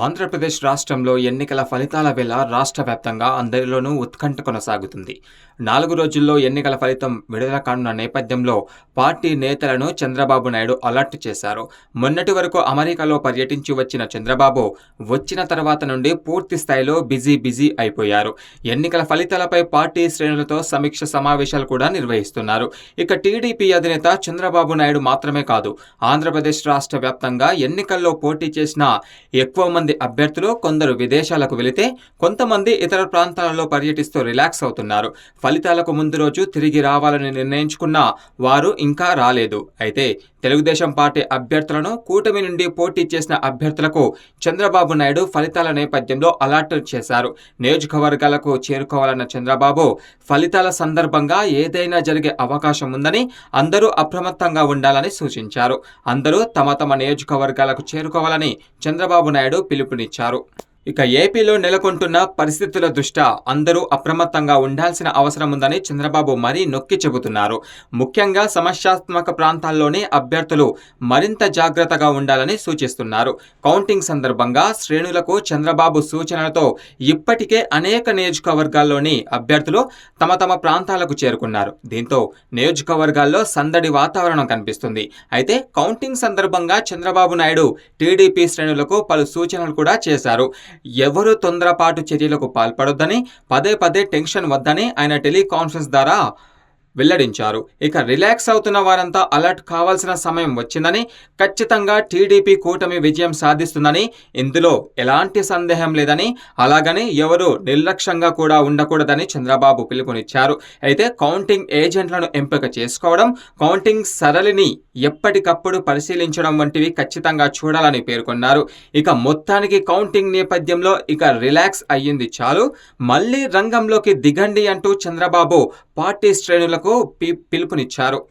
ఆంధ్రప్రదేశ్ రాష్ట్రంలో ఎన్నికల ఫలితాల వేళ రాష్ట్ర వ్యాప్తంగా అందరిలోనూ ఉత్కంఠ కొనసాగుతుంది. నాలుగు రోజుల్లో ఎన్నికల ఫలితం విడుదల కానున్న నేపథ్యంలో పార్టీ నేతలను చంద్రబాబు నాయుడు అలర్ట్ చేశారు. మొన్నటి వరకు అమెరికాలో పర్యటించి వచ్చిన చంద్రబాబు వచ్చిన తర్వాత నుండి పూర్తి స్థాయిలో బిజీ బిజీ అయిపోయారు. ఎన్నికల ఫలితాలపై పార్టీ శ్రేణులతో సమీక్ష సమావేశాలు కూడా నిర్వహిస్తున్నారు. ఇక టీడీపీ అధినేత చంద్రబాబు నాయుడు మాత్రమే కాదు ఆంధ్రప్రదేశ్ రాష్ట్ర వ్యాప్తంగా ఎన్నికల్లో పోటీ చేసిన ఎక్కువ మంది అభ్యర్థులు కొందరు విదేశాలకు వెళితే కొంతమంది ఇతర ప్రాంతాలలో పర్యటిస్తూ రిలాక్స్ అవుతున్నారు. ఫలితాలకు ముందు రోజు తిరిగి రావాలని నిర్ణయించుకున్న వారు ఇంకా రాలేదు. అయితే తెలుగుదేశం పార్టీ అభ్యర్థులను కూటమి నుండి పోటీ చేసిన అభ్యర్థులకు చంద్రబాబు నాయుడు ఫలితాల నేపథ్యంలో అలర్ట్ చేశారు. నియోజకవర్గాలకు చేరుకోవాలన్న చంద్రబాబు ఫలితాల సందర్భంగా ఏదైనా జరిగే అవకాశం ఉందని అందరూ అప్రమత్తంగా ఉండాలని సూచించారు. అందరూ తమ తమ నియోజకవర్గాలకు చేరుకోవాలని చంద్రబాబు నాయుడు పిలుపునిచ్చారు. ఇక ఏపీలో నెలకొంటున్న పరిస్థితుల దృష్ట్యా అందరూ అప్రమత్తంగా ఉండాల్సిన అవసరం ఉందని చంద్రబాబు మరీ నొక్కి చెబుతున్నారు. ముఖ్యంగా సమస్యాత్మక ప్రాంతాల్లోనే అభ్యర్థులు మరింత జాగ్రత్తగా ఉండాలని సూచిస్తున్నారు. కౌంటింగ్ సందర్భంగా శ్రేణులకు చంద్రబాబు సూచనలతో ఇప్పటికే అనేక నియోజకవర్గాల్లోని అభ్యర్థులు తమ తమ ప్రాంతాలకు చేరుకున్నారు. దీంతో నియోజకవర్గాల్లో సందడి వాతావరణం కనిపిస్తుంది. అయితే కౌంటింగ్ సందర్భంగా చంద్రబాబు నాయుడు టీడీపీ శ్రేణులకు పలు సూచనలు కూడా చేశారు. ఎవరు తొందరపాటు చర్యలకు పాల్పడొద్దని పదే పదే టెన్షన్ వద్దని ఆయన టెలికాన్ఫరెన్స్ ద్వారా వెల్లడించారు. ఇక రిలాక్స్ అవుతున్న వారంతా అలర్ట్ కావాల్సిన సమయం వచ్చిందని ఖచ్చితంగా టీడీపీ కూటమి విజయం సాధిస్తుందని ఇందులో ఎలాంటి సందేహం లేదని అలాగని ఎవరు నిర్లక్ష్యంగా కూడా ఉండకూడదని చంద్రబాబు పిలుపునిచ్చారు. అయితే కౌంటింగ్ ఏజెంట్లను ఎంపిక చేసుకోవడం కౌంటింగ్ సరళిని ఎప్పటికప్పుడు పరిశీలించడం వంటివి ఖచ్చితంగా చూడాలని పేర్కొన్నారు. ఇక మొత్తానికి కౌంటింగ్ నేపథ్యంలో ఇక రిలాక్స్ అయ్యింది చాలు. మళ్ళీ రంగంలోకి దిగండి అంటూ చంద్రబాబు పార్టీ శ్రేణులకు పి- పిలుపునిచ్చారు.